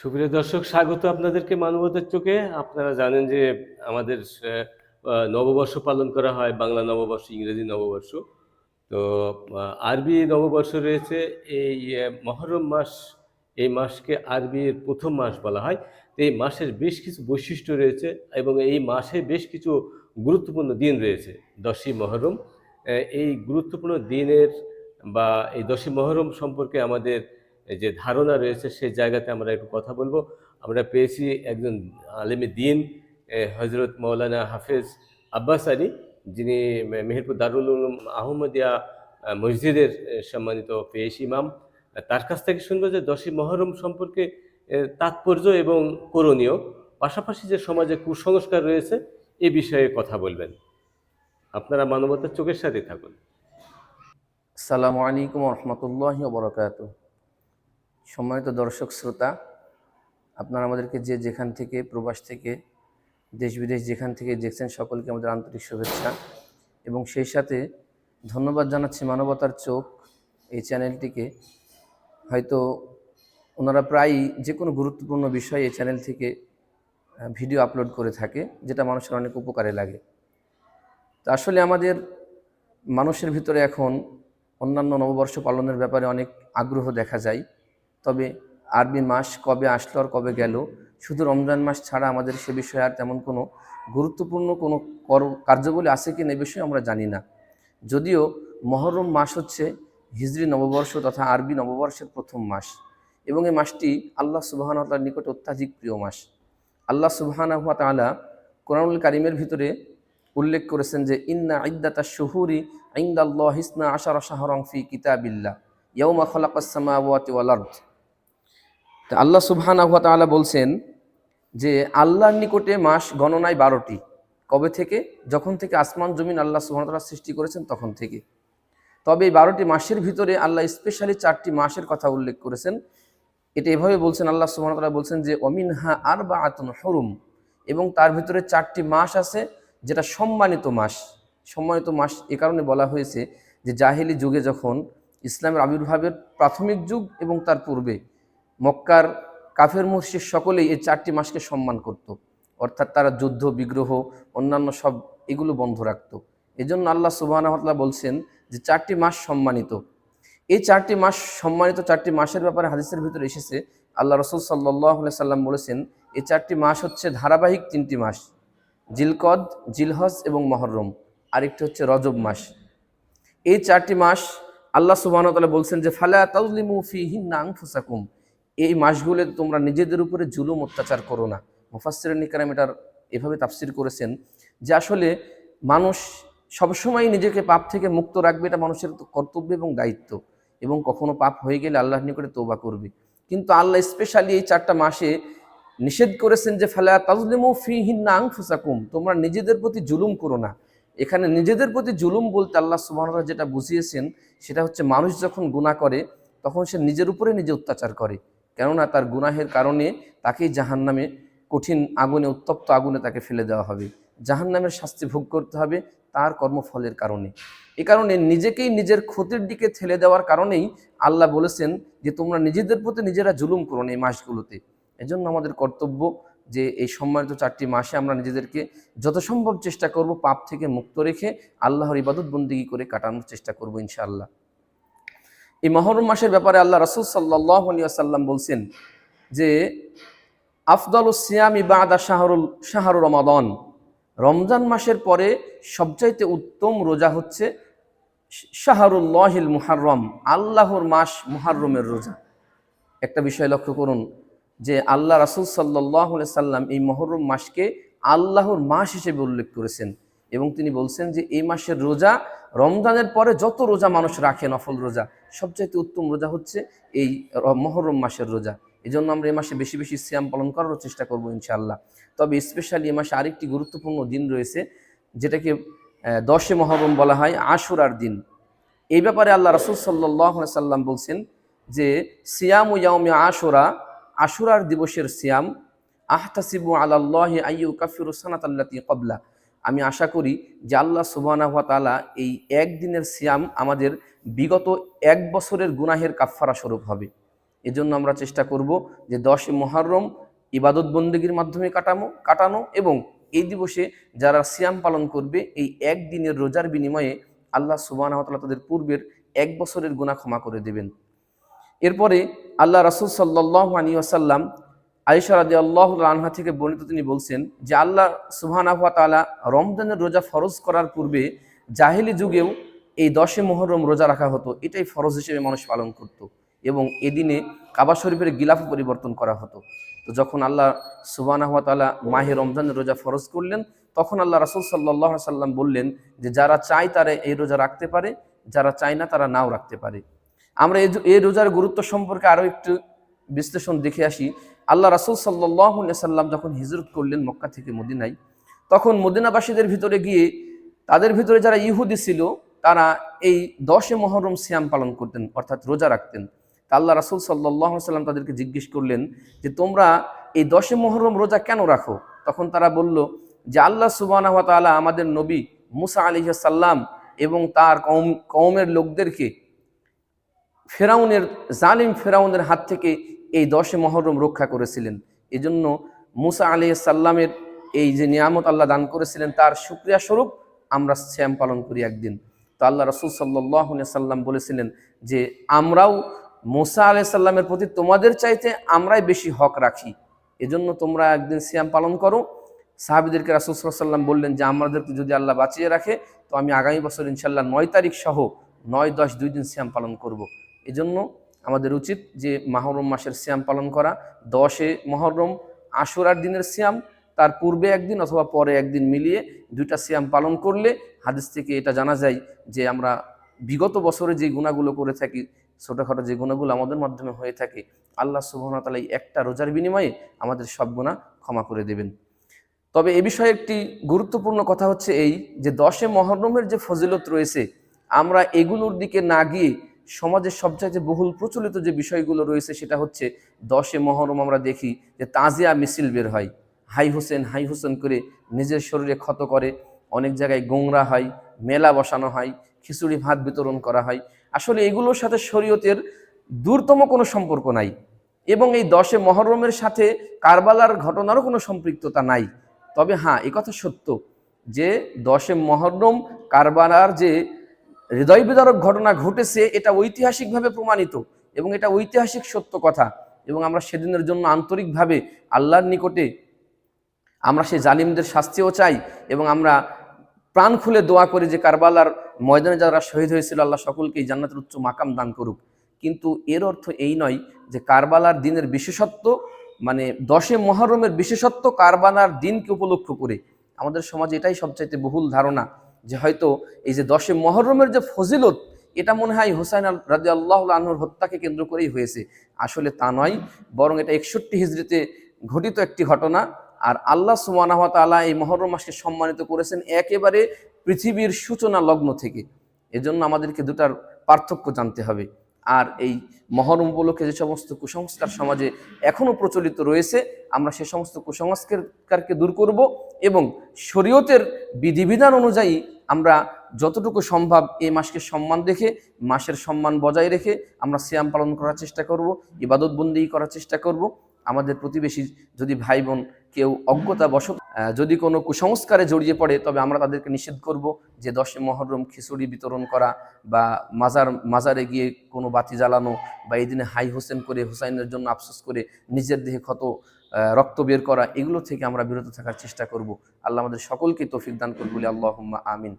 সুপ্রিয় দর্শক, স্বাগত আপনাদেরকে মানবতার চোখে। আপনারা জানেন যে আমাদের নববর্ষ পালন করা হয় বাংলা নববর্ষ, ইংরেজি নববর্ষ। তো আরবি নববর্ষ রয়েছে। এই মহরম মাস, এই মাসকে আরবির প্রথম মাস বলা হয়। তো এই মাসের বেশ কিছু বৈশিষ্ট্য রয়েছে এবং এই মাসে বেশ কিছু গুরুত্বপূর্ণ দিন রয়েছে। দশই মহরম এই গুরুত্বপূর্ণ দিনের বা এই দশই মহরম সম্পর্কে আমাদের যে ধারণা রয়েছে সেই জায়গাতে আমরা একটু কথা বলব। আমরা পেয়েছি একজন আলেমে দিন হজরত মৌলানা হাফেজ আব্বাস আলী, যিনি মেহেরপুর দারুল উলুম আহমদিয়া মসজিদের সম্মানিত পেশ ইমাম। তার কাছ থেকে শুনব যে দশই মহরম সম্পর্কে তাৎপর্য এবং করণীয়। পাশাপাশি যে সমাজে কুসংস্কার রয়েছে, এ বিষয়ে কথা বলবেন। আপনারা মানবতার চোখের সাথে থাকুন। আসসালামু আলাইকুম রহমতুল্লাহ বরকাত সম্মানিত দর্শক, শ্রোতা, আপনারা আমাদেরকে যে যেখান থেকে, প্রবাস থেকে, দেশ বিদেশ যেখান থেকে দেখছেন, সকলকে আমাদের আন্তরিক শুভেচ্ছা। এবং সেই সাথে ধন্যবাদ জানাচ্ছি মানবতার চোখ এই চ্যানেলটিকে। হয়তো ওনারা প্রায়ই যে কোনো গুরুত্বপূর্ণ বিষয় এই চ্যানেল থেকে ভিডিও আপলোড করে থাকে, যেটা মানুষের অনেক উপকারে লাগে। তো আসলে আমাদের মানুষের ভিতরে এখন অন্যান্য নববর্ষ পালনের ব্যাপারে অনেক আগ্রহ দেখা যায়। তবে আরবি মাস কবে আসলো আর কবে গেল? শুধু রমজান মাস ছাড়া আমাদের সে বিষয়ে আর তেমন কোনো গুরুত্বপূর্ণ কোনো কর, কার্যাবলী আছে কি না বিষয়ে আমরা জানি না। যদিও মহরম মাস হচ্ছে হিজরি নববর্ষ তথা আরবি নববর্ষের প্রথম মাস এবং এই মাসটি আল্লাহ সুবাহানতার নিকটে অত্যাধিক প্রিয় মাস। আল্লাহ সুবাহানাহ তাআলা কোরআনুল কারিমের ভিতরে উল্লেখ করেছেন যে, ইন্না ইদ্দাতা শুহুরি ইন্দাল্লাহ হিসনা আশার শাহরং ফি কিতাবিল্লা ইয়াউমা খলাকাস সামাওয়াতি ওয়াল আরদ। তা আল্লাহ সুবহানাহু ওয়া তাআলা বলছেন যে আল্লাহর নিকটে মাস গণনায় বারোটি। কবে থেকে? যখন থেকে আসমান, জমিন আল্লাহ সুবহানাহু ওয়া তাআলা সৃষ্টি করেছেন তখন থেকে। তবে এই বারোটি মাসের ভিতরে আল্লাহ স্পেশালি চারটি মাসের কথা উল্লেখ করেছেন। এটা এভাবে বলছেন, আল্লাহ সুবহানাহু ওয়া তাআলা বলছেন যে অমিনহা আর বা আতন হরুম এবং তার ভিতরে চারটি মাস আছে যেটা সম্মানিত মাস। সম্মানিত মাস এ কারণে বলা হয়েছে যে, জাহেলি যুগে যখন ইসলামের আবির্ভাবের প্রাথমিক যুগ এবং তার পূর্বে মক্কার কাফের মুর্শিদ সকলেই এই চারটি মাসকে সম্মান করত। অর্থাৎ তারা যুদ্ধ, বিগ্রহ, অন্যান্য সব এগুলো বন্ধ রাখত। এজন্য আল্লাহ সুবাহ বলছেন যে চারটি মাস সম্মানিত। এই চারটি মাস সম্মানিত চারটি মাসের ব্যাপারে হাদিসের ভিতরে এসেছে, আল্লাহ রসুল সাল্লাহ সাল্লাম বলেছেন, এই চারটি মাস হচ্ছে ধারাবাহিক তিনটি মাস, জিলকদ, জিলহজ এবং মহরম। আরেকটি হচ্ছে রজব মাস। এই চারটি মাস আল্লাহ সুবাহতালা বলছেন যে, ফালা তাউলিমু ফি হিন্না আংফুসাকুম এই মাসগুলো তোমরা নিজেদের উপরে জুলুম, অত্যাচার করো না। মুফাসির নিকারাম এটার এভাবে তাফসির করেছেন যে আসলে মানুষ সবসময় নিজেকে পাপ থেকে মুক্ত রাখবে, এটা মানুষের কর্তব্য এবং দায়িত্ব। এবং কখনো পাপ হয়ে গেলে আল্লাহর নিকটে তোবা করবে। কিন্তু আল্লাহ স্পেশালি এই চারটা মাসে নিষেধ করেছেন যে, ফালা তাজলিমু ফি হিন্না আংফুসাকুম তোমরা নিজেদের প্রতি জুলুম করো না। এখানে নিজেদের প্রতি জুলুম বলতে আল্লাহ সুবাহ যেটা বুঝিয়েছেন, সেটা হচ্ছে মানুষ যখন গুনাহ করে, তখন সে নিজের উপরে নিজে অত্যাচার করে। কেননা তার গুনাহের কারণে তাকেই জাহান নামে কঠিন আগুনে, উত্তপ্ত আগুনে তাকে ফেলে দেওয়া হবে। জাহান নামের শাস্তি ভোগ করতে হবে তার কর্মফলের কারণে। এ কারণে নিজেকেই নিজের ক্ষতির দিকে ঠেলে দেওয়ার কারণেই আল্লাহ বলেছেন যে, তোমরা নিজেদের প্রতি নিজেরা জুলুম করো এই মাসগুলোতে। এজন্য আমাদের কর্তব্য যে, এই সম্মানিত চারটি মাসে আমরা নিজেদেরকে যত সম্ভব চেষ্টা করব পাপ থেকে মুক্ত রেখে আল্লাহর ইবাদত বন্দিগি করে কাটানোর চেষ্টা করব ইনশাআল্লাহ। এই মহরম মাসের ব্যাপারে আল্লাহ রসুল সাল্লাহ আসাল্লাম বলছেন যে আফদল সিয়াম ইবাদা শাহরুল শাহরুর রমাদন। রমজান মাসের পরে সবচাইতে উত্তম রোজা হচ্ছে শাহরুল্লাহিল মুহাররম, আল্লাহর মাস মুহাররমের রোজা। একটা বিষয় লক্ষ্য করুন, যে আল্লাহ রাসুল সাল্লাহ সাল্লাম এই মহরম মাসকে আল্লাহর মাস হিসেবে উল্লেখ করেছেন এবং তিনি বলছেন যে, এই মাসের রোজা রমজানের পরে যত রোজা মানুষ রাখে, নফল রোজা সবচাইতে উত্তম রোজা হচ্ছে এই মহরম মাসের রোজা। এই জন্য আমরা এই মাসে বেশি বেশি সিয়াম পালন করারও চেষ্টা করব ইনশাআল্লাহ। তবে স্পেশালি এ মাসে আরেকটি গুরুত্বপূর্ণ দিন রয়েছে, যেটাকে দশে মহরম বলা হয় আশুরার দিন। এই ব্যাপারে আল্লাহ রসুল সাল্লাহ সাল্লাম বলছেন যে, সিয়াম ও ইয়াউমে আশুরা আশুরার দিবসের সিয়াম, আহতাসিবু আলাল্লাহি আইয়ু কাফিরু সানাত আল্লাতি কবলা আমি আশা করি যে আল্লাহ সুবহানাহু ওয়া তাআলা এই একদিনের সিয়াম আমাদের বিগত এক বছরের গুনাহের কাফফারা স্বরূপ হবে। এজন্য আমরা চেষ্টা করব যে দশে মহরম ইবাদত বন্দীগীর মাধ্যমে কাটানো কাটানো এবং এই দিবসে যারা সিয়াম পালন করবে, এই একদিনের রোজার বিনিময়ে আল্লাহ সুবাহ তাদের পূর্বের এক বছরের গুণা ক্ষমা করে দেবেন। এরপরে আল্লাহ রাসুল সাল্লাহ আলী আসাল্লাম আয়েশা রাদি আল্লাহ আনহা থেকে বর্ণিত তিনি বলছেন যে আল্লাহ সুবহানাহুয়া তাআলা রমজানের রোজা ফরজ করার পূর্বে জাহেলি যুগেও এই দশে মোহরম রোজা রাখা হতো। এটাই ফরজ হিসেবে মানুষ পালন করত এবং এদিনে কাবা শরীফের গিলাফ পরিবর্তন করা হতো। তো যখন আল্লাহ সুবহানাহুয়া তাআলা মাহে রমজানের রোজা ফরজ করলেন, তখন আল্লাহ রাসূল আলাইহি সাল্লাম বললেন যে যারা চায় তারা এই রোজা রাখতে পারে, যারা চায় না তারা নাও রাখতে পারে। আমরা এই রোজার গুরুত্ব সম্পর্কে আরও একটু বিশ্লেষণ দেখে আসি, আল্লাহ রাসুল সাল্লাহ সাল্লাম যখন হিজরত করলেন মক্কা থেকে মদিনায়, তখন মদিনাবাসীদের ভিতরে গিয়ে তাদের ভিতরে যারা ইহুদি ছিল, তারা এই দশে মহরম সিয়াম পালন করতেন, অর্থাৎ রোজা রাখতেন। তা আল্লাহ রাসুল সাল্লাহ সাল্লাম তাদেরকে জিজ্ঞেস করলেন যে, তোমরা এই দশে মহরম রোজা কেন রাখো? তখন তারা বলল যে, আল্লাহ সুবাহ আমাদের নবী মুসা আলী সাল্লাম এবং তার কৌম কৌমের লোকদেরকে ফেরাউনের, জালিম ফেরাউনের হাত থেকে এই দশে মহরম রক্ষা করেছিলেন। এজন্য মুসা আলি সাল্লামের এই যে নিয়ামত আল্লাহ দান করেছিলেন, তার সুক্রিয়া স্বরূপ আমরা শ্যাম পালন করি একদিন। তো আল্লাহ রসুল সাল্লাহ সাল্লাম বলেছিলেন যে, আমরাও মুসা আলি সাল্লামের প্রতি তোমাদের চাইতে আমরাই বেশি হক রাখি। এজন্য তোমরা একদিন সিয়াম পালন করো। সাহাবিদেরকে রাসুল সাল্লাম বললেন যে, আমাদেরকে যদি আল্লাহ বাঁচিয়ে রাখে, তো আমি আগামী বছর ইনশাল্লাহ নয় তারিখ সহ নয় দশ দুই দিন সিয়াম পালন করব। এজন্য আমাদের উচিত যে মাহরম মাসের শ্যাম পালন করা, দশে মহরম, আশুরার দিনের শ্যাম তার পূর্বে একদিন অথবা পরে একদিন মিলিয়ে দুইটা শ্যাম পালন করলে হাদিস থেকে এটা জানা যায় যে আমরা বিগত বছরে যে গুণাগুলো করে থাকি, ছোটোখাটো যে গুণাগুলো আমাদের মাধ্যমে হয়ে থাকে, আল্লাহ সুবাহতালা একটা রোজার বিনিময়ে আমাদের সব গুণা ক্ষমা করে দেবেন। তবে এ বিষয়ে একটি গুরুত্বপূর্ণ কথা হচ্ছে এই যে দশে মহরমের যে ফজিলত রয়েছে, আমরা এগুলোর দিকে না গিয়ে সমাজের সবচাইতে বহুল প্রচলিত যে বিষয়গুলো রয়েছে সেটা হচ্ছে দশে মহরম আমরা দেখি যে তাজিয়া মিছিল বের হয়। হাই হোসেন হাই হোসেন করে নিজের শরীরে ক্ষত করে, অনেক জায়গায় গোংরা হয়, মেলা বসানো হয়, খিচুড়ি ভাত বিতরণ করা হয়। আসলে এগুলোর সাথে শরীয়তের দূরতম কোনো সম্পর্ক নাই এবং এই দশে মহরমের সাথে কারবালার ঘটনারও কোনো সম্পৃক্ততা নাই। তবে হ্যাঁ কথা সত্য যে দশে মহরম কারবালার যে হৃদয় বিদারক ঘটনা ঘটেছে, এটা ঐতিহাসিকভাবে প্রমাণিত এবং এটা ঐতিহাসিক সত্য কথা এবং আমরা সেদিনের জন্য আন্তরিকভাবে আল্লাহর নিকটে আমরা সেই জালিমদের শাস্তিও চাই এবং আমরা প্রাণ খুলে দোয়া করি যে কারবালার ময়দানে যারা শহীদ হয়েছিল, আল্লাহ সকলকেই জান্নাতের উচ্চ মাকাম দান করুক। কিন্তু এর অর্থ এই নয় যে কারবালার দিনের বিশেষত্ব মানে দশে মহরমের বিশেষত্ব কারবালার দিনকে উপলক্ষ করে। আমাদের সমাজে এটাই সবচাইতে বহুল ধারণা। যে হয়তো এই যে দশে মহরমের যে ফজিলত, এটা মনে হয় হোসাইন রাজি আল্লাহ আনহুর হত্যাকে কেন্দ্র করেই হয়েছে। আসলে তা নয়, বরং এটা একষট্টি হিজড়িতে ঘটিত একটি ঘটনা, আর আল্লাহ সুমানাহ তালা এই মহরম মাসকে সম্মানিত করেছেন একেবারে পৃথিবীর সূচনা লগ্ন থেকে। এজন্য আমাদেরকে দুটার পার্থক্য জানতে হবে। আর এই মহরম উপলক্ষে যে সমস্ত কুসংস্কার সমাজে এখনও প্রচলিত রয়েছে, আমরা সে সমস্ত কুসংস্কারকে দূর করব এবং শরীয়তের বিধিবিধান অনুযায়ী আমরা যতটুকু সম্ভব এই মাসকে সম্মান দেখে মাসের সম্মান বজায় রেখে আমরা সিয়াম পালন করার চেষ্টা করব, ইবাদতবন্দি করার চেষ্টা করব। আমাদের প্রতিবেশী যদি ভাই বোন কেউ অজ্ঞতা বশত যদি কোনো কুসংস্কারে জড়িয়ে পড়ে, তবে আমরা তাদেরকে নিষেধ করব যে দশে মহরম খিচুড়ি বিতরণ করা বা মাজার, মাজারে গিয়ে কোনো বাতি জ্বালানো বা এই দিনে হাই হোসেন করে, হুসাইনের জন্য আফসোস করে নিজের দেহে ক্ষত রক্ত বের করা, এগুলো থেকে আমরা বিরত থাকার চেষ্টা করব। আল্লাহ আমাদের সকলকে তৌফিক দান করব বলে আল্লাহ আমিন।